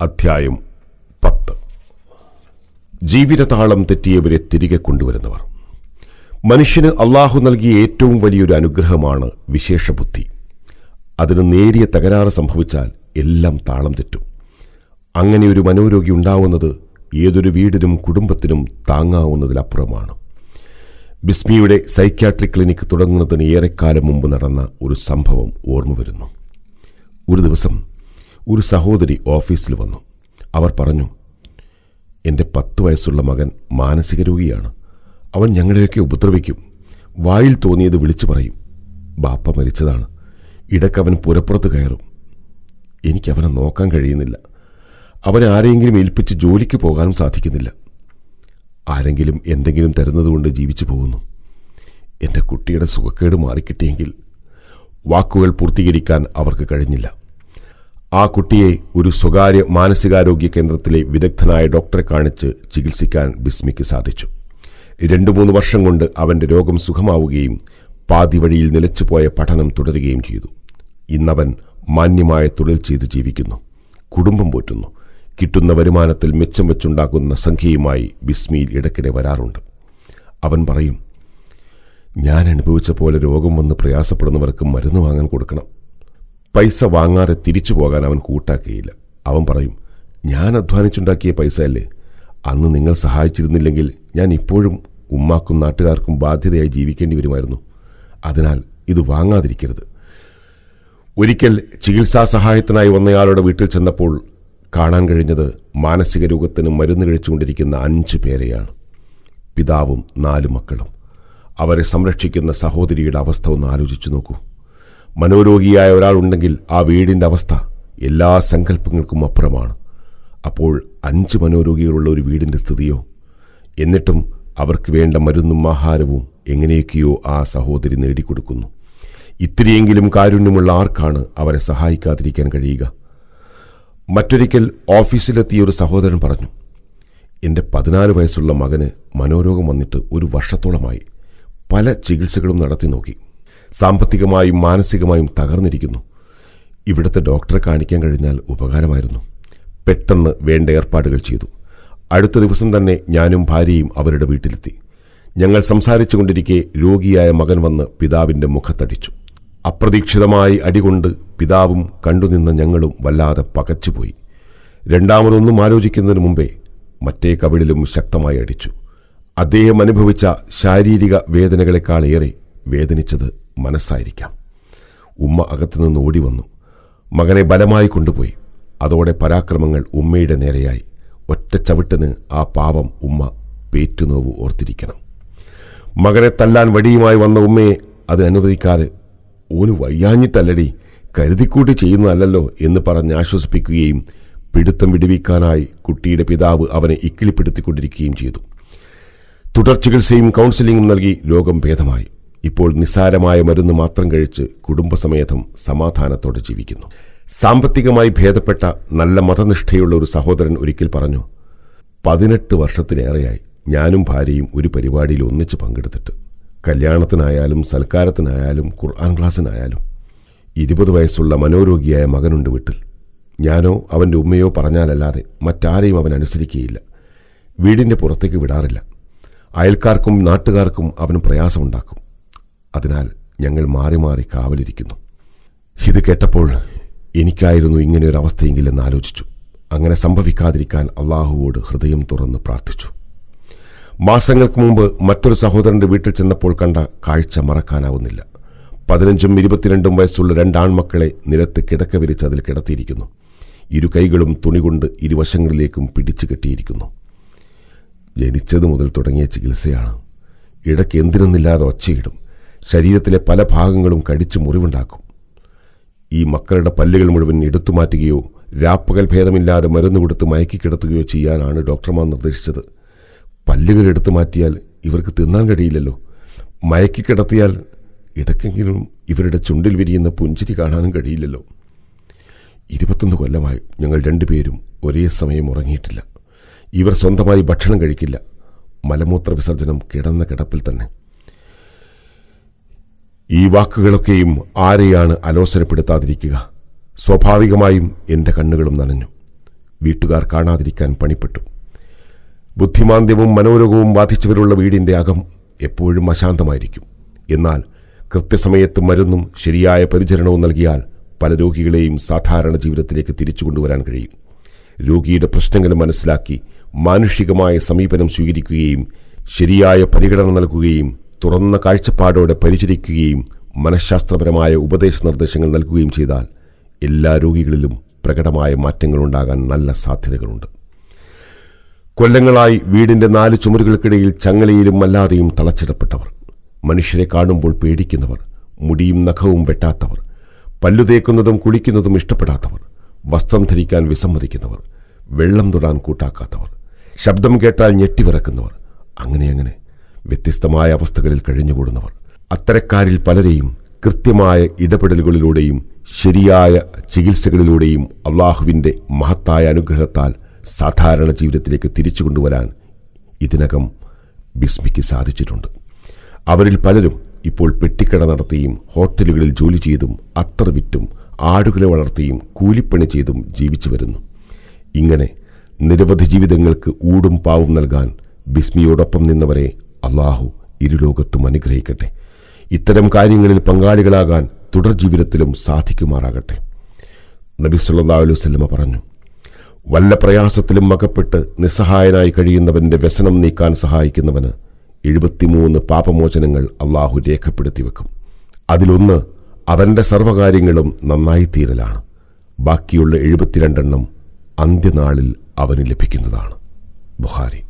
അധ്യായം പത്ത്. ജീവിതതാളം തെറ്റിയവരെ തിരികെ കൊണ്ടുവരുന്നവർ. മനുഷ്യന് അള്ളാഹു നൽകിയ ഏറ്റവും വലിയൊരു അനുഗ്രഹമാണ് വിശേഷബുദ്ധി. അതിന് നേരിയ തകരാറ് സംഭവിച്ചാൽ എല്ലാം താളം തെറ്റും. അങ്ങനെ ഒരു മനോരോഗി ഉണ്ടാവുന്നത് ഏതൊരു വീടിനും കുടുംബത്തിനും താങ്ങാവുന്നതിലപ്പുറമാണ്. ബിസ്മിയുടെ സൈക്യാട്രിക് ക്ലിനിക്ക് തുടങ്ങുന്നതിന് ഏറെക്കാലം മുമ്പ് നടന്ന ഒരു സംഭവം ഓർമ്മ വരുന്നു. ഒരു ദിവസം ഒരു സഹോദരി ഓഫീസിൽ വന്നു. അവർ പറഞ്ഞു എന്റെ പത്ത് വയസ്സുള്ള മകൻ മാനസിക രോഗിയാണ് അവൻ ഞങ്ങളെയൊക്കെ ഉപദ്രവിക്കും. വായിൽ തോന്നിയത് വിളിച്ചു പറയും. ബാപ്പ മരിച്ചതാണ്. ഇടയ്ക്കവൻ പുരപ്പുറത്ത് കയറും. എനിക്കവനെ നോക്കാൻ കഴിയുന്നില്ല. അവനെ ആരെയെങ്കിലും ഏൽപ്പിച്ച് ജോലിക്ക് പോകാനും സാധിക്കുന്നില്ല. ആരെങ്കിലും എന്തെങ്കിലും തരുന്നതുകൊണ്ട് ജീവിച്ചു പോകുന്നു. എന്റെ കുട്ടിയുടെ സുഖക്കേട് മാറിക്കിട്ടിയെങ്കിൽ വാക്കുകൾ പൂർത്തീകരിക്കാൻ അവർക്ക് കഴിഞ്ഞില്ല. ആ കുട്ടിയെ ഒരു സ്വകാര്യ മാനസികാരോഗ്യ കേന്ദ്രത്തിലെ വിദഗ്ധനായ ഡോക്ടറെ കാണിച്ച് ചികിത്സിക്കാൻ ബിസ്മിക്ക് സാധിച്ചു. രണ്ടു മൂന്ന് വർഷം കൊണ്ട് അവന്റെ രോഗം സുഖമാവുകയും പാതി വഴിയിൽ നിലച്ചുപോയ പഠനം തുടരുകയും ചെയ്തു. ഇന്നവൻ മാന്യമായ തൊഴിൽ ചെയ്ത് ജീവിക്കുന്നു. കുടുംബം പോറ്റുന്നു. കിട്ടുന്ന വരുമാനത്തിൽ മെച്ചം വെച്ചുണ്ടാക്കുന്ന സംഖ്യയുമായി ബിസ്മിയിൽ ഇടയ്ക്കിടെ വരാറുണ്ട്. അവൻ പറയും ഞാൻ അനുഭവിച്ച പോലെ രോഗം വന്ന് പ്രയാസപ്പെടുന്നവർക്ക് മരുന്ന് വാങ്ങാൻ കൊടുക്കണം. പൈസ വാങ്ങാതെ തിരിച്ചു പോകാൻ അവൻ കൂട്ടാക്കിയില്ല. അവൻ പറയും ഞാൻ അധ്വാനിച്ചുണ്ടാക്കിയ പൈസ അല്ലേ അന്ന് നിങ്ങൾ സഹായിച്ചിരുന്നില്ലെങ്കിൽ ഞാൻ ഇപ്പോഴും ഉമ്മാക്കും നാട്ടുകാർക്കും ബാധ്യതയായി ജീവിക്കേണ്ടി വരുമായിരുന്നു. അതിനാൽ ഇത് വാങ്ങാതിരിക്കരുത്. ഒരിക്കൽ ചികിത്സാ സഹായത്തിനായി വന്നയാളുടെ വീട്ടിൽ ചെന്നപ്പോൾ കാണാൻ കഴിഞ്ഞത് മാനസിക രോഗത്തിന് മരുന്ന് കഴിച്ചുകൊണ്ടിരിക്കുന്ന അഞ്ച് പേരെയാണ്. പിതാവും നാലു മക്കളും. അവരെ സംരക്ഷിക്കുന്ന സഹോദരിയുടെ അവസ്ഥ ഒന്ന് ആലോചിച്ചു നോക്കൂ. മനോരോഗിയായ ഒരാൾ ഉണ്ടെങ്കിൽ ആ വീടിന്റെ അവസ്ഥ എല്ലാ സങ്കല്പങ്ങൾക്കും അപ്പുറമാണ്. അപ്പോൾ അഞ്ച് മനോരോഗികളുള്ള ഒരു വീടിന്റെ സ്ഥിതിയോ? എന്നിട്ടും അവർക്ക് വേണ്ട മരുന്നും ആഹാരവും എങ്ങനെയൊക്കെയോ ആ സഹോദരി നേടിക്കൊടുക്കുന്നു. ഇത്തിരിയെങ്കിലും കാരുണ്യമുള്ള ആർക്കാണ് അവരെ സഹായിക്കാതിരിക്കാൻ കഴിയുക? മറ്റൊരിക്കൽ ഓഫീസിലെത്തിയ ഒരു സഹോദരൻ പറഞ്ഞു എന്റെ പതിനാല് വയസ്സുള്ള മകന് മനോരോഗം വന്നിട്ട് ഒരു വർഷത്തോളമായി. പല ചികിത്സകളും നടത്തി നോക്കി. സാമ്പത്തികമായും മാനസികമായും തകർന്നിരിക്കുന്നു. ഇവിടുത്തെ ഡോക്ടറെ കാണിക്കാൻ കഴിഞ്ഞാൽ ഉപകാരമായിരുന്നു. പെട്ടെന്ന് വേണ്ട ഏർപ്പാടുകൾ ചെയ്തു. അടുത്ത ദിവസം തന്നെ ഞാനും ഭാര്യയും അവരുടെ വീട്ടിലെത്തി. ഞങ്ങൾ സംസാരിച്ചു കൊണ്ടിരിക്കെ രോഗിയായ മകൻ വന്ന് പിതാവിന്റെ മുഖത്തടിച്ചു. അപ്രതീക്ഷിതമായി അടികൊണ്ട് പിതാവും കണ്ടുനിന്ന ഞങ്ങളും വല്ലാതെ പകച്ചുപോയി. രണ്ടാമതൊന്നും ആലോചിക്കുന്നതിന് മുമ്പേ മറ്റേ കവിളിലും ശക്തമായി അടിച്ചു. അദ്ദേഹം അനുഭവിച്ച ശാരീരിക വേദനകളെക്കാളേറെ വേദനിച്ചത് മനസ്സായിരിക്കാം. ഉമ്മ അകത്തുനിന്ന് ഓടി വന്നു. മകനെ ബലമായി കൊണ്ടുപോയി. അതോടെ പരാക്രമങ്ങൾ ഉമ്മയുടെ നേരെയായി. ഒറ്റ ചവിട്ടിന് ആ പാവം ഉമ്മ പേറ്റുനോവ് ഓർത്തിരിക്കണം. മകനെ തല്ലാൻ വടിയുമായി വന്ന ഉമ്മയെ അതിനനുവദിക്കാതെ ഓന് വയ്യാഞ്ഞിട്ടല്ലടി കരുതിക്കൂട്ടി ചെയ്യുന്നതല്ലോ എന്ന് പറഞ്ഞ് ആശ്വസിപ്പിക്കുകയും പിടുത്തം വിടുവിക്കാനായി കുട്ടിയുടെ പിതാവ് അവനെ ഇക്കിളിപ്പെടുത്തിക്കൊണ്ടിരിക്കുകയും ചെയ്തു. തുടർ ചികിത്സയും കൗൺസിലിംഗും നൽകി രോഗം ഭേദമായി. ഇപ്പോൾ നിസ്സാരമായ മരുന്ന് മാത്രം കഴിച്ച് കുടുംബസമേതം സമാധാനത്തോടെ ജീവിക്കുന്നു. സാമ്പത്തികമായി ഭേദപ്പെട്ട നല്ല മതനിഷ്ഠയുള്ള ഒരു സഹോദരൻ ഒരിക്കൽ പറഞ്ഞു പതിനെട്ട് വർഷത്തിലേറെയായി ഞാനും ഭാര്യയും ഒരു പരിപാടിയിൽ ഒന്നിച്ച് പങ്കെടുത്തിട്ട് കല്യാണത്തിനായാലും സൽക്കാരത്തിനായാലും ഖുർആൻ ക്ലാസ്സിനായാലും ഇരുപത് വയസ്സുള്ള മനോരോഗിയായ മകനുണ്ട് വീട്ടിൽ. ഞാനോ അവന്റെ ഉമ്മയോ പറഞ്ഞാലല്ലാതെ മറ്റാരെയും അവൻ അനുസരിക്കുകയില്ല വീടിന്റെ പുറത്തേക്ക് വിടാറില്ല. അയൽക്കാർക്കും നാട്ടുകാർക്കും അവന് പ്രയാസമുണ്ടാക്കും. അതിനാൽ ഞങ്ങൾ മാറി മാറി കാവലിരിക്കുന്നു. ഇത് കേട്ടപ്പോൾ എനിക്കായിരുന്നു ഇങ്ങനെ ഒരു അവസ്ഥയെങ്കിലെന്ന് ആലോചിച്ചു. അങ്ങനെ സംഭവിക്കാതിരിക്കാൻ അള്ളാഹുവോട് ഹൃദയം തുറന്ന് പ്രാർത്ഥിച്ചു. മാസങ്ങൾക്ക് മുമ്പ് മറ്റൊരു സഹോദരന്റെ വീട്ടിൽ ചെന്നപ്പോൾ കണ്ട കാഴ്ച മറക്കാനാവുന്നില്ല. പതിനഞ്ചും ഇരുപത്തിരണ്ടും വയസ്സുള്ള രണ്ടാൺമക്കളെ നിരത്ത് കിടക്ക വിരിച്ച് അതിൽ കിടത്തിയിരിക്കുന്നു. ഇരു കൈകളും തുണി കൊണ്ട് ഇരുവശങ്ങളിലേക്കും പിടിച്ചു കെട്ടിയിരിക്കുന്നു. ജനിച്ചത് മുതൽ തുടങ്ങിയ ചികിത്സയാണ്. ഇടയ്ക്ക് എന്തിനെന്നില്ലാതെ ഒച്ചയിടും. ശരീരത്തിലെ പല ഭാഗങ്ങളും കടിച്ച് മുറിവുണ്ടാക്കും. ഈ മക്കളുടെ പല്ലുകൾ മുഴുവൻ എടുത്തു മാറ്റുകയോ രാപ്പകൽ ഭേദമില്ലാതെ മരുന്ന് കൊടുത്ത് മയക്കി കിടത്തുകയോ ചെയ്യാനാണ് ഡോക്ടർമാർ നിർദ്ദേശിച്ചത്. പല്ലുകൾ എടുത്തു മാറ്റിയാൽ ഇവർക്ക് തിന്നാൻ കഴിയില്ലല്ലോ. മയക്കി കിടത്തിയാൽ ഇടയ്ക്കെങ്കിലും ഇവരുടെ ചുണ്ടിൽ വിരിയുന്ന പുഞ്ചിരി കാണാനും കഴിയില്ലല്ലോ. ഇരുപത്തൊന്ന് കൊല്ലമായി ഞങ്ങൾ രണ്ടുപേരും ഒരേ സമയം ഉറങ്ങിയിട്ടില്ല. ഇവർ സ്വന്തമായി ഭക്ഷണം കഴിക്കില്ല. മലമൂത്ര വിസർജനം കിടന്ന കിടപ്പിൽ തന്നെ. ഈ വാക്കുകളൊക്കെയും ആരെയാണ് അലോസരപ്പെടുത്താതിരിക്കുക? സ്വാഭാവികമായും എന്റെ കണ്ണുകളും നനഞ്ഞു. വീട്ടുകാർ കാണാതിരിക്കാൻ പണിപ്പെട്ടു. ബുദ്ധിമാന്ദ്യവും മനോരോഗവും ബാധിച്ചവരുള്ള വീടിന്റെ അകം എപ്പോഴും അശാന്തമായിരിക്കും. എന്നാൽ കൃത്യസമയത്ത് മരുന്നും ശരിയായ പരിചരണവും നൽകിയാൽ പല രോഗികളെയും സാധാരണ ജീവിതത്തിലേക്ക് തിരിച്ചു കൊണ്ടുവരാൻ കഴിയും. രോഗിയുടെ പ്രശ്നങ്ങൾ മനസ്സിലാക്കി മാനുഷികമായ സമീപനം സ്വീകരിക്കുകയും ശരിയായ പരിഗണന നൽകുകയും തുറന്ന കാഴ്ചപ്പാടോടെ പരിചരിക്കുകയും മനഃശാസ്ത്രപരമായ ഉപദേശ നിർദ്ദേശങ്ങൾ നൽകുകയും ചെയ്താൽ എല്ലാ രോഗികളിലും പ്രകടമായ മാറ്റങ്ങളുണ്ടാകാൻ നല്ല സാധ്യതകളുണ്ട്. കൊല്ലങ്ങളായി വീടിന്റെ നാല് ചുമരുകൾക്കിടയിൽ ചങ്ങലയിലും അല്ലാതെയും തളച്ചിടപ്പെട്ടവർ മനുഷ്യരെ കാണുമ്പോൾ പേടിക്കുന്നവർ മുടിയും നഖവും വെട്ടാത്തവർ പല്ലു തേക്കുന്നതും കുളിക്കുന്നതും ഇഷ്ടപ്പെടാത്തവർ വസ്ത്രം ധരിക്കാൻ വിസമ്മതിക്കുന്നവർ വെള്ളം തൊടാൻ കൂട്ടാക്കാത്തവർ ശബ്ദം കേട്ടാൽ ഞെട്ടിവിറക്കുന്നവർ അങ്ങനെ അങ്ങനെ. വ്യത്യസ്തമായ അവസ്ഥകളിൽ കഴിഞ്ഞുകൂടുന്നവർ. അത്തരക്കാരിൽ പലരെയും കൃത്യമായ ഇടപെടലുകളിലൂടെയും ശരിയായ ചികിത്സകളിലൂടെയും അള്ളാഹുവിന്റെ മഹത്തായ അനുഗ്രഹത്താൽ സാധാരണ ജീവിതത്തിലേക്ക് തിരിച്ചു കൊണ്ടുവരാൻ ഇതിനകം ബിസ്മിക്ക് സാധിച്ചിട്ടുണ്ട്. അവരിൽ പലരും ഇപ്പോൾ പെട്ടിക്കട നടത്തിയും ഹോട്ടലുകളിൽ ജോലി ചെയ്തും അത്ര വിറ്റും ആടുകളെ വളർത്തിയും കൂലിപ്പണി ചെയ്തും ജീവിച്ചു വരുന്നു. ഇങ്ങനെ നിരവധി ജീവിതങ്ങൾക്ക് ഊടും പാവും നൽകാൻ ബിസ്മിയോടൊപ്പം നിന്നവരെ അള്ളാഹു ഇരുലോകത്തും അനുഗ്രഹിക്കട്ടെ. ഇത്തരം കാര്യങ്ങളിൽ പങ്കാളികളാകാൻ തുടർ ജീവിതത്തിലും സാധിക്കുമാറാകട്ടെ. നബി സല്ലല്ലാഹു അലൈഹി വസല്ലമ പറഞ്ഞു വല്ല പ്രയാസത്തിലും മകപ്പെട്ട് നിസ്സഹായനായി കഴിയുന്നവന്റെ വ്യസനം നീക്കാൻ സഹായിക്കുന്നവന് എഴുപത്തിമൂന്ന് പാപമോചനങ്ങൾ അള്ളാഹു രേഖപ്പെടുത്തി വെക്കും. അതിലൊന്ന് അവന്റെ നന്നായി തീരലാണ്. ബാക്കിയുള്ള എഴുപത്തിരണ്ടെണ്ണം അന്ത്യനാളിൽ അവന് ലഭിക്കുന്നതാണ്. ബുഹാരി